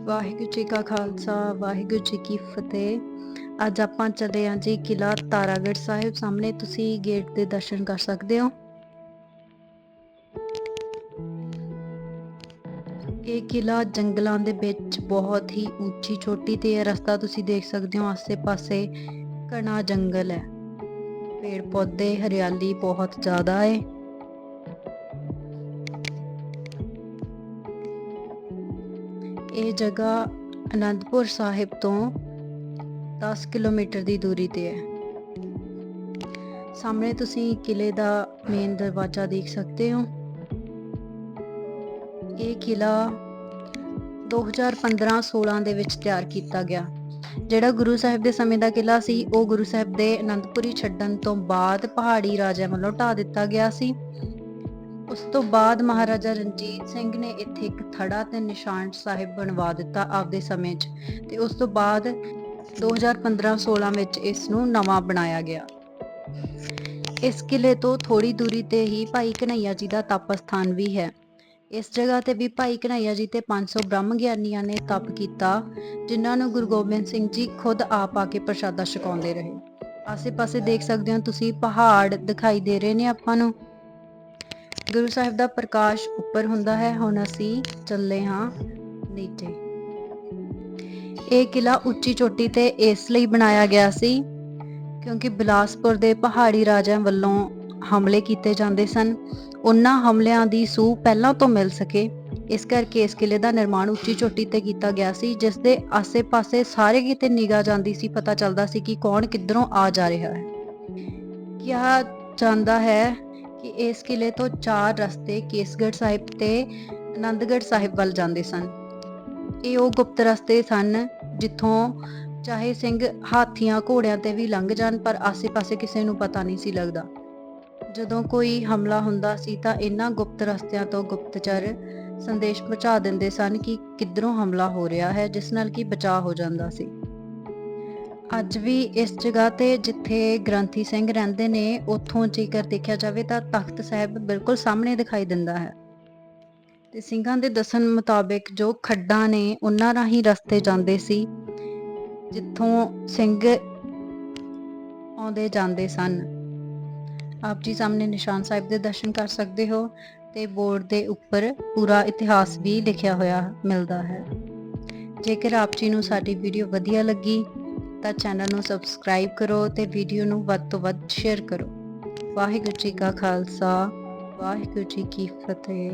ਵਾਹਿਗੁਰੂ ਜੀ ਕਾ ਖਾਲਸਾ, ਵਾਹਿਗੁਰੂ ਜੀ ਕੀ ਫਤਿਹ। ਅੱਜ ਆਪਾਂ ਚੱਲੇ ਹਾਂ ਜੀ ਕਿਲਾ ਤਾਰਾਗੜ੍ਹ ਸਾਹਿਬ ਸਾਹਮਣੇ। ਤੁਸੀਂ ਗੇਟ ਦੇ ਦਰਸ਼ਨ ਕਰ ਸਕਦੇ ਹੋ। ਇਹ ਕਿਲਾ ਜੰਗਲਾਂ ਦੇ ਵਿੱਚ ਬਹੁਤ ਹੀ ਉੱਚੀ, ਛੋਟੀ ਤੇ ਇਹ ਰਸਤਾ ਤੁਸੀਂ ਦੇਖ ਸਕਦੇ ਹੋ, ਆਸੇ-ਪਾਸੇ ਘਣਾ ਜੰਗਲ ਹੈ। ਪੇੜ ਪੌਦੇ ਹਰਿਆਲੀ ਬਹੁਤ ਜ਼ਿਆਦਾ ਹੈ। ਇਹ ਜਗ੍ਹਾ ਅਨੰਦਪੁਰ ਸਾਹਿਬ ਤੋਂ 10 ਕਿਲੋਮੀਟਰ ਦੀ ਦੂਰੀ ਤੇ ਹੈ। ਸਾਹਮਣੇ ਤੁਸੀਂ ਕਿਲੇ ਦਾ ਮੇਨ ਦਰਵਾਜ਼ਾ ਦੇਖ ਸਕਦੇ ਹੋ। ਇਹ ਕਿਲਾ 2015-16 ਦੇ ਵਿੱਚ ਤਿਆਰ ਕੀਤਾ ਗਿਆ। ਜਿਹੜਾ ਗੁਰੂ ਸਾਹਿਬ ਦੇ ਸਮੇਂ ਦਾ ਕਿਲਾ ਸੀ, ਉਹ ਗੁਰੂ ਸਾਹਿਬ ਦੇ ਅਨੰਦਪੁਰੀ ਛੱਡਣ ਤੋਂ ਬਾਅਦ ਪਹਾੜੀ ਰਾਜਿਆਂ ਵੱਲੋਂ ਢਾ ਦਿੱਤਾ ਗਿਆ ਸੀ। ਉਸ ਤੋਂ ਬਾਅਦ ਮਹਾਰਾਜਾ ਰਣਜੀਤ ਸਿੰਘ ਨੇ ਇੱਥੇ ਇੱਕ ਥੜਾ ਤੇ ਨਿਸ਼ਾਨ ਸਾਹਿਬ ਬਣਵਾ ਦਿੱਤਾ ਆਪਦੇ ਸਮੇਂ 'ਚ ਤੇ ਉਸ ਤੋਂ ਬਾਅਦ 2015-16 ਵਿੱਚ ਇਸ ਨੂੰ ਨਵਾਂ ਬਣਾਇਆ ਗਿਆ। ਇਸ ਕਿਲੇ ਤੋਂ ਥੋੜੀ ਦੂਰੀ ਤੇ ਹੀ ਭਾਈ ਕਨਈਆ ਜੀ ਦਾ ਤਪ ਸਥਾਨ ਵੀ ਹੈ। ਇਸ ਜਗ੍ਹਾ ਤੇ ਵੀ ਭਾਈ ਕਨਈਆ ਜੀ ਤੇ 500 ਬ੍ਰਹਮ ਗਿਆਨੀਆਂ ਨੇ ਤਪ ਕੀਤਾ, ਜਿਨ੍ਹਾਂ ਨੂੰ ਗੁਰੂ ਗੋਬਿੰਦ ਸਿੰਘ ਜੀ ਖੁਦ ਆਪ ਆ ਕੇ ਪ੍ਰਸ਼ਾਦਾ ਛਕਾਉਂਦੇ ਰਹੇ। ਆਸੇ-ਪਾਸੇ ਦੇਖ ਸਕਦੇ ਹੋ ਤੁਸੀਂ ਪਹਾੜ ਦਿਖਾਈ ਦੇ ਰਹੇ ਨੇ ਆਪਾਂ ਨੂੰ। ਗੁਰੂ ਸਾਹਿਬ ਦਾ ਪ੍ਰਕਾਸ਼ ਉੱਪਰ ਹੁੰਦਾ ਹੈ, ਹੁਣ ਅਸੀਂ ਚੱਲੇ ਹਾਂ ਨੀਚੇ। ਇਹ ਕਿਲਾ ਉੱਚੀ ਚੋਟੀ ਤੇ ਇਸ ਲਈ ਬਣਾਇਆ ਗਿਆ ਸੀ ਕਿਉਂਕਿ ਬਿਲਾਸਪੁਰ ਦੇ ਪਹਾੜੀ ਰਾਜਿਆਂ ਵੱਲੋਂ ਹਮਲੇ ਕੀਤੇ ਜਾਂਦੇ ਸਨ। ਉਹਨਾਂ ਹਮਲਿਆਂ ਦੀ ਸੂਹ ਪਹਿਲਾਂ ਤੋਂ ਮਿਲ ਸਕੇ। ਇਸ ਕਰਕੇ ਇਸ ਕਿਲੇ ਦਾ ਨਿਰਮਾਣ ਉੱਚੀ ਚੋਟੀ ਤੇ ਕੀਤਾ ਗਿਆ ਸੀ, ਜਿਸ ਦੇ ਆਸੇ-ਪਾਸੇ ਸਾਰੇ ਕਿਤੇ ਨਿਗਾਹ ਜਾਂਦੀ ਸੀ, ਪਤਾ ਚੱਲਦਾ ਸੀ ਕਿ ਕੌਣ ਕਿੱਧਰੋਂ ਆ ਜਾ ਰਿਹਾ ਹੈ। ਕਿਹਾ ਜਾਂਦਾ ਹੈ ਕਿ ਇਸ ਕਿਲੇ ਤੋਂ ਚਾਰ ਰਸਤੇ ਕੇਸਗੜ੍ਹ ਸਾਹਿਬ ਤੇ ਆਨੰਦਗੜ੍ਹ ਸਾਹਿਬ ਵੱਲ ਜਾਂਦੇ ਸਨ। ਇਹ ਉਹ ਗੁਪਤ ਰਸਤੇ ਸਨ ਜਿੱਥੋਂ ਚਾਹੇ ਸਿੰਘ ਹਾਥੀਆਂ ਘੋੜਿਆਂ ਤੇ ਵੀ ਲੰਘ ਜਾਣ, ਪਰ ਆਸੇ-ਪਾਸੇ ਕਿਸੇ ਨੂੰ ਪਤਾ ਨਹੀਂ ਸੀ ਲੱਗਦਾ। ਜਦੋਂ ਕੋਈ ਹਮਲਾ ਹੁੰਦਾ ਸੀ ਤਾਂ ਇਹਨਾਂ ਗੁਪਤ ਰਸਤਿਆਂ ਤੋਂ ਗੁਪਤਚਰ ਸੰਦੇਸ਼ ਪਹੁੰਚਾ ਦਿੰਦੇ ਸਨ ਕਿ ਕਿੱਧਰੋਂ ਹਮਲਾ ਹੋ ਰਿਹਾ ਹੈ, ਜਿਸ ਨਾਲ ਕਿ ਬਚਾਅ ਹੋ ਜਾਂਦਾ ਸੀ। ਅੱਜ ਵੀ ਇਸ ਜਗ੍ਹਾ ਤੇ ਜਿੱਥੇ ਗ੍ਰੰਥੀ ਸਿੰਘ ਰਹਿੰਦੇ ਨੇ, ਉੱਥੋਂ ਜੇਕਰ ਦੇਖਿਆ ਜਾਵੇ ਤਾਂ ਤਖਤ ਸਾਹਿਬ ਬਿਲਕੁਲ ਸਾਹਮਣੇ ਦਿਖਾਈ ਦਿੰਦਾ ਹੈ। ਤੇ ਸਿੰਘਾਂ ਦੇ ਦੱਸਣ ਮੁਤਾਬਿਕ ਜੋ ਖੱਡਾਂ ਨੇ, ਉਹਨਾਂ ਰਾਹੀਂ ਰਸਤੇ ਜਾਂਦੇ ਸੀ, ਜਿੱਥੋਂ ਸਿੰਘ ਆਉਂਦੇ ਜਾਂਦੇ ਸਨ। ਆਪ ਜੀ ਸਾਹਮਣੇ ਨਿਸ਼ਾਨ ਸਾਹਿਬ ਦੇ ਦਰਸ਼ਨ ਕਰ ਸਕਦੇ ਹੋ ਤੇ ਬੋਰਡ ਦੇ ਉੱਪਰ ਪੂਰਾ ਇਤਿਹਾਸ ਵੀ ਲਿਖਿਆ ਹੋਇਆ ਮਿਲਦਾ ਹੈ। ਜੇਕਰ ਆਪ ਜੀ ਨੂੰ ਸਾਡੀ ਵੀਡੀਓ ਵਧੀਆ ਲੱਗੀ ਤਾਂ ਚੈਨਲ ਨੂੰ ਸਬਸਕ੍ਰਾਈਬ ਕਰੋ ਤੇ ਵੀਡੀਓ ਨੂੰ ਵੱਧ ਤੋਂ ਵੱਧ ਸ਼ੇਅਰ ਕਰੋ। ਵਾਹਿਗੁਰੂ ਜੀ ਕਾ ਖਾਲਸਾ, ਵਾਹਿਗੁਰੂ ਜੀ ਕੀ ਫਤਿਹ।